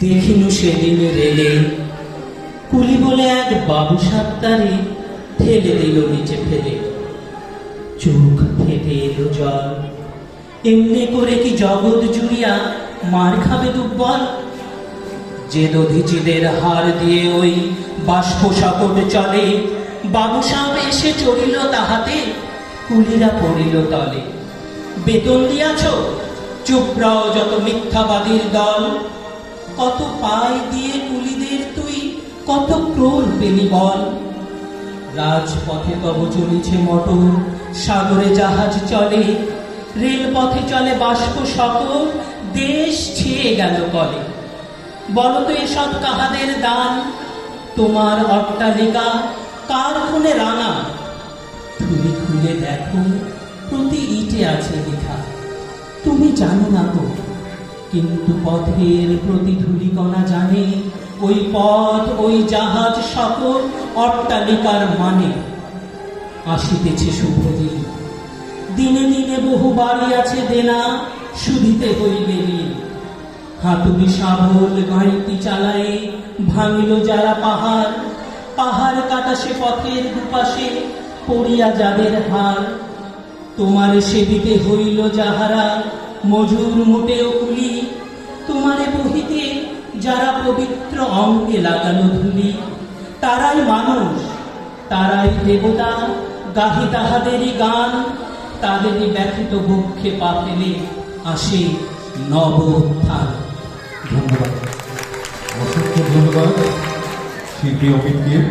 দেখিনু সেদিন রেলে কুলি বলে এক বাবু সাত্তারে ঠেলে দিল নিচে ফেলে। চোখ ফেটে এলো জল। এমনি করে কি জগৎ জুড়িয়া মার খাবে দুর্বল? যে দধিচিদের হার দিয়ে ওই বাষ্প সাপট চলে, বাবু সাহেব এসে চড়িল তাহাতে, কুলিরা পড়িল তলে। বেতন দিয়াছ? চুপ রও যত মিথ্যাবাদীর দল। কত পাই দিয়ে কুলিদের তুই, কত ক্রোর পেলি বল। রাজপথে তব চলেছে মটর, সাগরে জাহাজ চলে, রেলপথে চলে বাষ্প সকল, দেশ ছেয়ে গেল কলে। বলতো এসব কাহাদের দান, তোমার অট্টালিকা কার খুনে রাঙা? তুমি খুলে দেখো, প্রতি ইটে আছে লেখা। তুমি জানো না তো কিন্তু পথের প্রতি ধূলিকণা জানে, ওই পথ, ওই জাহাজ সকল অট্টালিকার মানে। আসিতেছে শুভদিন দিনে দিনে বহু বাড়ি আছে দেনা শুধিতে হইবে ঋণ সাবল গাড়িটি চালায়ে, ভাঙিল যারা পাহাড়। পাহাড় কাটা সে পথের দুপাশে পড়িয়া যাদের হার তোমার সেদিতে হইল যাহারা মজুর মোটেও কুলি তোমারে বহিতে যারা পবিত্র অঙ্গে লাগানো ধুলি, তারাই মানুষ, তারাই দেবতা, গাহি তাহাদেরই গান, তাদেরই ব্যথিত বক্ষে পা ফেলে আসে নব উত্থান ধন্যবাদ। অসংখ্য ধন্যবাদ, শিল্পী অমিতকে।